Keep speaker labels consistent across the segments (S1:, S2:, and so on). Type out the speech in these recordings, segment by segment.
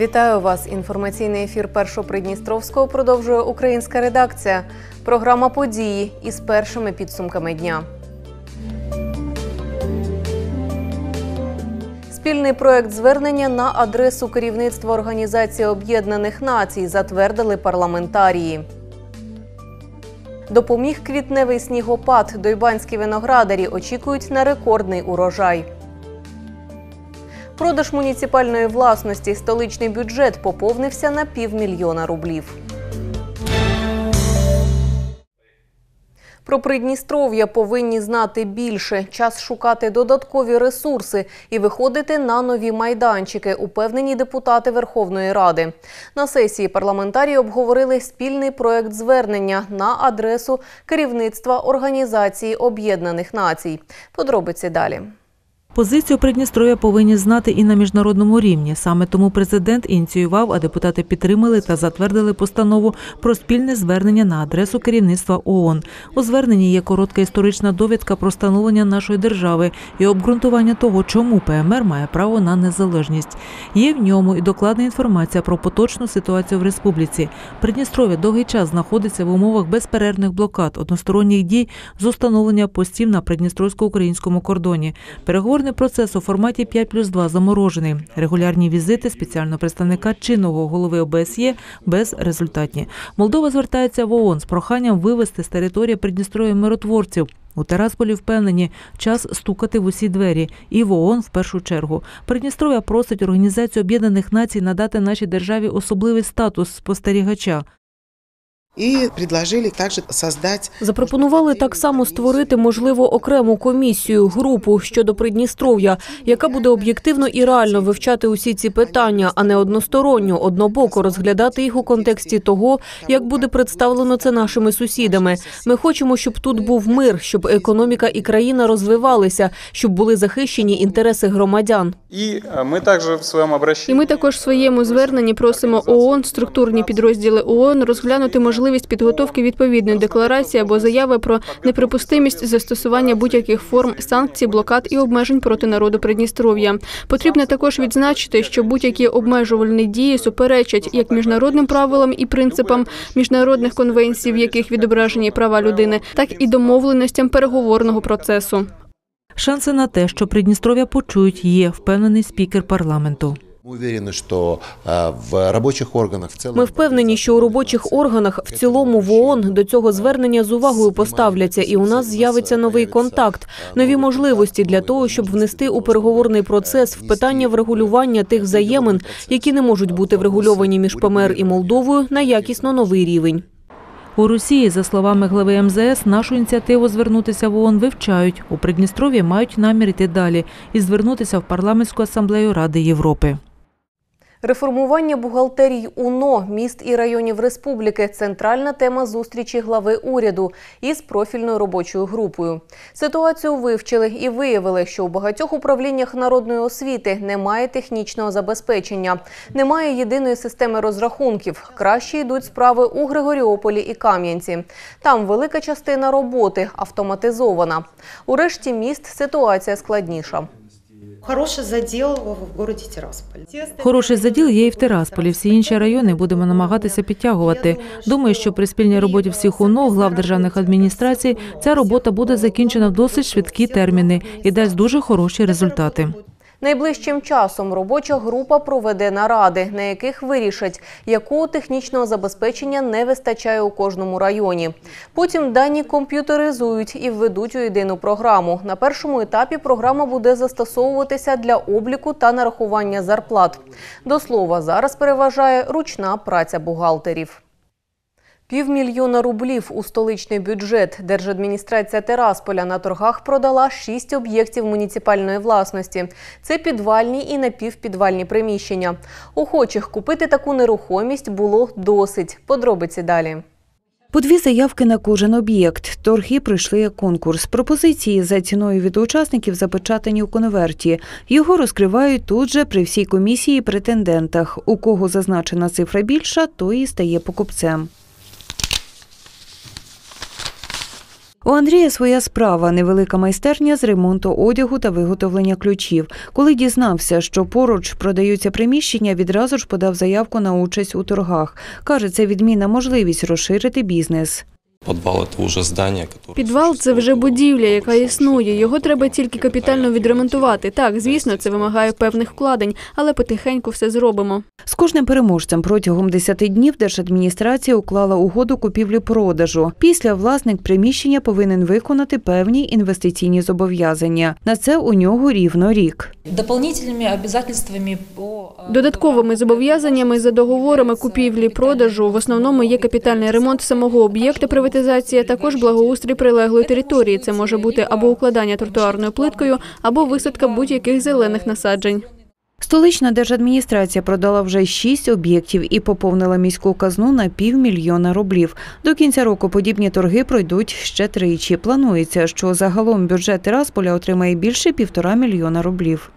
S1: Вітаю вас. Інформаційний ефір Першопридністровського продовжує українська редакція. Програма події із першими підсумками дня. Спільний проект звернення на адресу керівництва Організації Об'єднаних Націй затвердили парламентарії. Допоміг квітневий снігопад. Дойбанські виноградарі очікують на рекордний урожай. Продаж муніципальної власності столичний бюджет поповнився на півмільйона рублів. Про Придністров'я повинні знати більше. Час шукати додаткові ресурси і виходити на нові майданчики, упевнені депутати Верховної Ради. На сесії парламентарі обговорили спільний проект звернення на адресу керівництва Організації Об'єднаних Націй. Подробиці далі.
S2: Позицію Придністров'я повинні знати і на міжнародному рівні. Саме тому президент ініціював, а депутати підтримали та затвердили постанову про спільне звернення на адресу керівництва ООН. У зверненні є коротка історична довідка про становлення нашої держави і обґрунтування того, чому ПМР має право на незалежність. Є в ньому і докладна інформація про поточну ситуацію в республіці. Придністров'я довгий час знаходиться в умовах безперервних блокад, односторонніх дій з установлення постів на придністровсько-українському кордоні. Переговори Переговорний процес у форматі 5 плюс 2 заморожений. Регулярні візити спеціального представника чинного голови ОБСЄ безрезультатні. Молдова звертається в ООН з проханням вивести з території Придністров'я миротворців. У Терасполі впевнені, час стукати в усі двері, і в ООН в першу чергу. Придністров'я просить Організацію Об'єднаних Націй надати нашій державі особливий статус спостерігача.
S3: І предложили також создать
S1: запропонували так само створити можливо окрему комісію, групу щодо Придністров'я, яка буде об'єктивно і реально вивчати усі ці питання, а не односторонньо, однобоко розглядати їх у контексті того, як буде представлено це нашими сусідами. Ми хочемо, щоб тут був мир, щоб економіка і країна розвивалися, щоб були захищені інтереси громадян.
S4: І ми також в своєму обращенні...
S5: І ми також в своєму зверненні просимо ООН, структурні підрозділи ООН розглянути можливість підготовки відповідної декларації або заяви про неприпустимість застосування будь-яких форм санкцій, блокад і обмежень проти народу Придністров'я. Потрібно також відзначити, що будь-які обмежувальні дії суперечать як міжнародним правилам і принципам міжнародних конвенцій, в яких відображені права людини, так і домовленостям переговорного процесу.
S2: Шанси на те, що Придністров'я почують, є впевнений спікер парламенту.
S6: Ми що в робочих органах в
S1: впевнені, що у робочих органах в цілому в ООН до цього звернення з увагою поставляться, і у нас з'явиться новий контакт, нові можливості для того, щоб внести у переговорний процес в питання врегулювання тих взаємин, які не можуть бути врегульовані між ПМР і Молдовою на якісно новий рівень.
S2: У Росії, за словами глави МЗС, нашу ініціативу звернутися в ООН вивчають. У Придністров'ї мають намір йти далі і звернутися в парламентську асамблею Ради Європи.
S1: Реформування бухгалтерій УНО міст і районів республіки центральна тема зустрічі глави уряду із профільною робочою групою. Ситуацію вивчили і виявили, що у багатьох управліннях народної освіти немає технічного забезпечення, немає єдиної системи розрахунків. Краще йдуть справи у Григоріополі і Кам'янці. Там велика частина роботи автоматизована. У решті міст ситуація складніша.
S7: Хороший заділ в городі Тирасполь.
S2: Хороший заділ є і в Тирасполі. Всі інші райони будемо намагатися підтягувати. Думаю, що при спільній роботі всіх УНО, глав державних адміністрацій, ця робота буде закінчена в досить швидкі терміни і дасть дуже хороші результати.
S1: Найближчим часом робоча група проведе наради, на яких вирішать, якого технічного забезпечення не вистачає у кожному районі. Потім дані комп'ютеризують і введуть у єдину програму. На першому етапі програма буде застосовуватися для обліку та нарахування зарплат. До слова, зараз переважає ручна праця бухгалтерів. Півмільйона рублів у столичний бюджет. Держадміністрація Терасполя на торгах продала шість об'єктів муніципальної власності. Це підвальні і напівпідвальні приміщення. Охочих купити таку нерухомість було досить. Подробиці далі.
S8: По дві заявки на кожен об'єкт. Торги пройшли як конкурс. Пропозиції за ціною від учасників запечатані у конверті. Його розкривають тут же при всій комісії претендентах. У кого зазначена цифра більша, той і стає покупцем. У Андрія своя справа невелика майстерня з ремонту одягу та виготовлення ключів. Коли дізнався, що поруч продаються приміщення, відразу ж подав заявку на участь у торгах. Каже, це відмінна можливість розширити бізнес.
S9: Подвал – это уже здание, которое...
S5: Підвал це вже будівля, яка існує. Його треба тільки капітально відремонтувати. Так, звісно, це вимагає певних вкладень, але потихеньку все зробимо.
S8: З кожним переможцем протягом 10 днів держадміністрація уклала угоду купівлі-продажу. Після власник приміщення повинен виконати певні інвестиційні зобов'язання. На це у нього рівно рік.
S10: Дополнительными обязательствами по э,
S5: Додатковими зобов'язаннями за договорами купівлі-продажу в основному є капітальний ремонт самого об'єкта приватизації, а також благоустрій прилеглої території. Це може бути або укладання тротуарною плиткою, або висадка будь-яких зелених насаджень.
S8: Столична держадміністрація продала вже шість об'єктів і поповнила міську казну на півмільйона рублів. До кінця року подібні торги пройдуть ще тричі. Планується, що загалом бюджет Тирасполя отримає більше півтора мільйона рублів.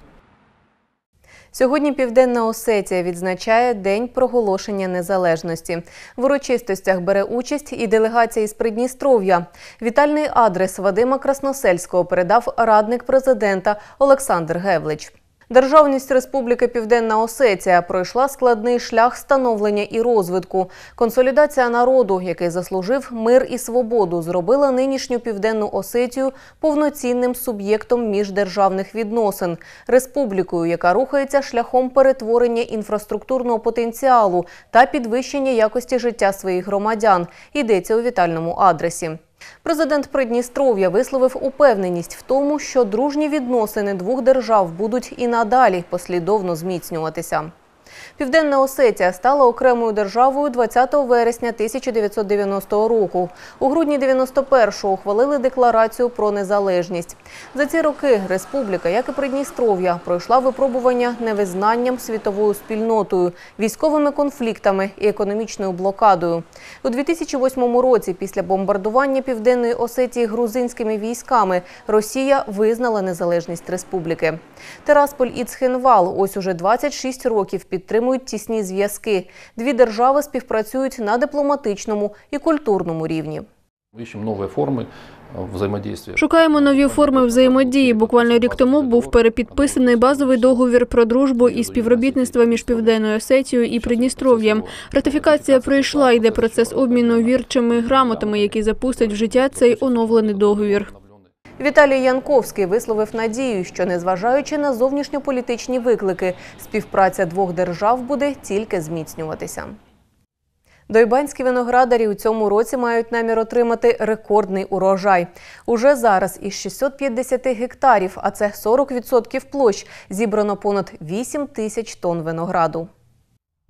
S1: Сьогодні Південна Осетія відзначає День проголошення незалежності. В урочистостях бере участь і делегація із Придністров'я. Вітальний адрес Вадима Красносельського передав радник президента Олександр Гевлич. Державність Республіки Південна Осетія пройшла складний шлях становлення і розвитку. Консолідація народу, який заслужив мир і свободу, зробила нинішню Південну Осетію повноцінним суб'єктом міждержавних відносин, республікою, яка рухається шляхом перетворення інфраструктурного потенціалу та підвищення якості життя своїх громадян. Йдеться у вітальному адресі. Президент Придністров'я висловив упевненість в тому, що дружні відносини двох держав будуть і надалі послідовно зміцнюватися. Південна Осетія стала окремою державою 20 вересня 1990 року. У грудні 91-го ухвалили декларацію про незалежність. За ці роки республіка, як і Придністров'я, пройшла випробування невизнанням світовою спільнотою, військовими конфліктами і економічною блокадою. У 2008 році, після бомбардування Південної Осетії грузинськими військами, Росія визнала незалежність республіки. Терасполь і Цхинвал ось уже 26 років підтримують тісні зв'язки. Дві держави співпрацюють на дипломатичному і культурному рівні.
S11: Ищем новые формы э, взаимодействия.
S5: Шукаємо нові форми взаємодії. Буквально рік тому був перепідписаний базовий договір про дружбу і співробітництво між Південною Осетією і Придністров'ям. Ратифікація пройшла. Йде процес обміну вірчими грамотами, які запустять в життя цей оновлений договір.
S1: Віталій Янковський висловив надію, що незважаючи на зовнішньополітичні виклики, співпраця двох держав буде тільки зміцнюватися. Дойбанські виноградарі у цьому році мають намір отримати рекордний урожай. Уже зараз із 650 гектарів, а це 40% площ, зібрано понад 8 тисяч тонн винограду.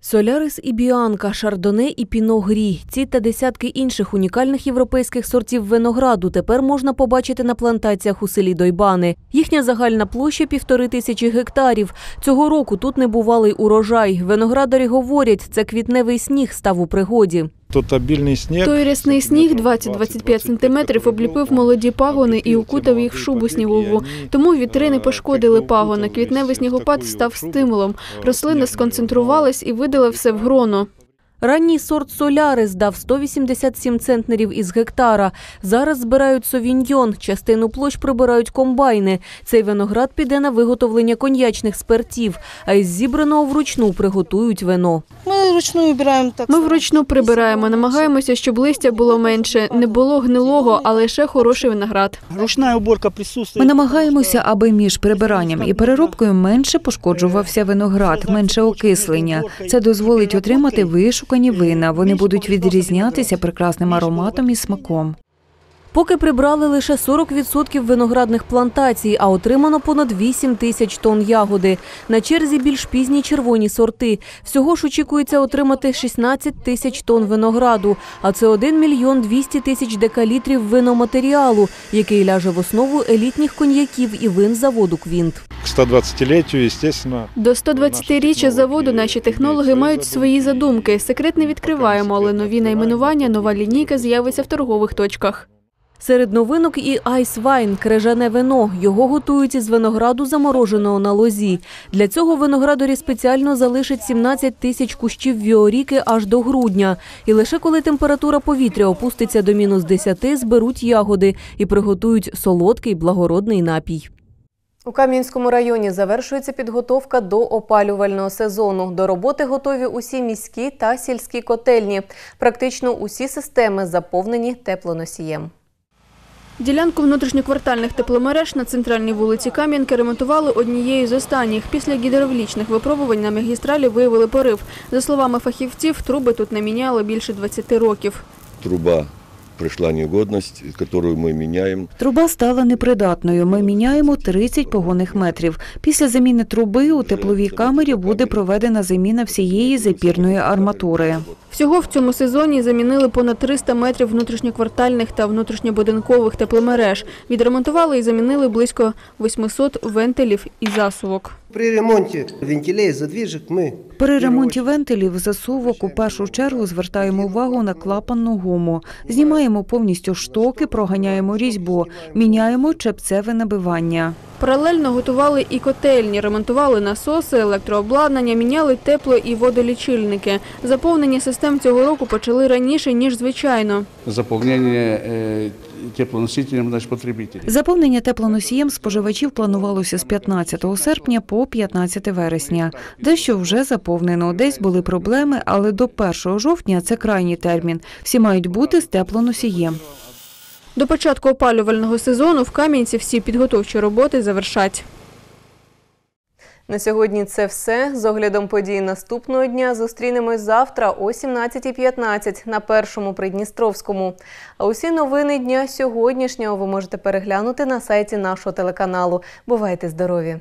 S1: Солярис і Біанка, Шардоне і Піногрі. Ці та десятки інших унікальних європейських сортів винограду тепер можна побачити на плантаціях у селі Дойбани. Їхня загальна площа півтори тисячі гектарів. Цього року тут не бувалий урожай. Виноградарі говорять, це квітневий сніг став у пригоді.
S12: Тут табільний сніг.
S5: Той рясний сніг 20-25 сантиметрів обліпив молоді пагони і укутав їх в шубу снігову. Тому вітри не пошкодили пагони. Квітневий снігопад став стимулом. Рослина сконцентрувалась і видала все в гроно. Ранній сорт солярис дав 187 центнерів із гектара. Зараз збирають совіньйон, частину площ прибирають комбайни. Цей виноград піде на виготовлення коньячних спиртів, а із зібраного вручну приготують вино.
S13: Ми вручну вибираємо так.
S5: Ми вручну прибираємо, намагаємося, щоб листя було менше, не було гнилого, а лише хороший виноград.
S13: Ручна уборка присутствує.
S8: Ми намагаємося, аби між прибиранням і переробкою менше пошкоджувався виноград, менше окислення. Це дозволить отримати вишукані вина. Вони будуть відрізнятися прекрасним ароматом і смаком.
S1: Поки прибрали лише 40% виноградних плантацій, а отримано понад 8 тисяч тонн ягоди. На черзі більш пізні червоні сорти. Всього ж очікується отримати 16 тисяч тонн винограду, а це 1 мільйон 200 тисяч декалітрів виноматеріалу, який ляже в основу елітніх коньяків і вин заводу «Квінт».
S12: К 120-летию.
S5: До 120-річчя заводу наші технологи мають свої задумки. Секрет не відкриваємо, але нові найменування, нова лінійка з'явиться в торгових точках.
S1: Серед новинок і айсвайн – крижане вино. Його готують із винограду, замороженого на лозі. Для цього виноградарі спеціально залишать 17 тисяч кущів віоріки аж до грудня. І лише коли температура повітря опуститься до мінус 10, зберуть ягоди і приготують солодкий благородний напій. У Кам'янському районі завершується підготовка до опалювального сезону. До роботи готові усі міські та сільські котельні. Практично усі системи заповнені теплоносієм.
S5: Ділянку внутрішньоквартальних тепломереж на центральній вулиці Кам'янки ремонтували однією з останніх. Після гідравлічних випробувань на магістралі виявили порив. За словами фахівців, труби тут не міняли більше 20 років.
S14: Труба пришла негодность, которую мы меняем.
S8: Труба стала непридатною. Ми міняємо 30 погонних метрів. Після заміни труби у тепловій камері буде проведена заміна всієї запірної арматури.
S5: Всього в цьому сезоні замінили понад 300 метрів внутрішньоквартальних та внутрішньобудинкових тепломереж. Відремонтували і замінили близько 800 вентилів і засувок.
S15: При ремонті вентилей, задвіжок ми
S8: При ремонті вентилів засувок у першу чергу звертаємо увагу на клапанну гуму. Знімаємо повністю штоки, проганяємо різьбу, міняємо чепцеве набивання.
S5: Паралельно готували і котельні, ремонтували насоси, електрообладнання, міняли тепло- і водолічильники. Заповнення систем цього року почали раніше, ніж звичайно.
S16: заповнення теплоносителем наш потребитель.
S8: Заповнення теплоносієм споживачів планувалося з 15 серпня по 15 вересня. Дещо вже заповнено, десь були проблеми, але до 1 жовтня це крайній термін. Всі мають бути з теплоносієм.
S5: До початку опалювального сезону в Кам'янці всі підготовчі роботи завершать.
S1: На сьогодні це все. З оглядом подій наступного дня зустрінемось завтра о 17.15 на першому Придністровському. А усі новини дня сьогоднішнього ви можете переглянути на сайті нашого телеканалу. Бувайте здорові!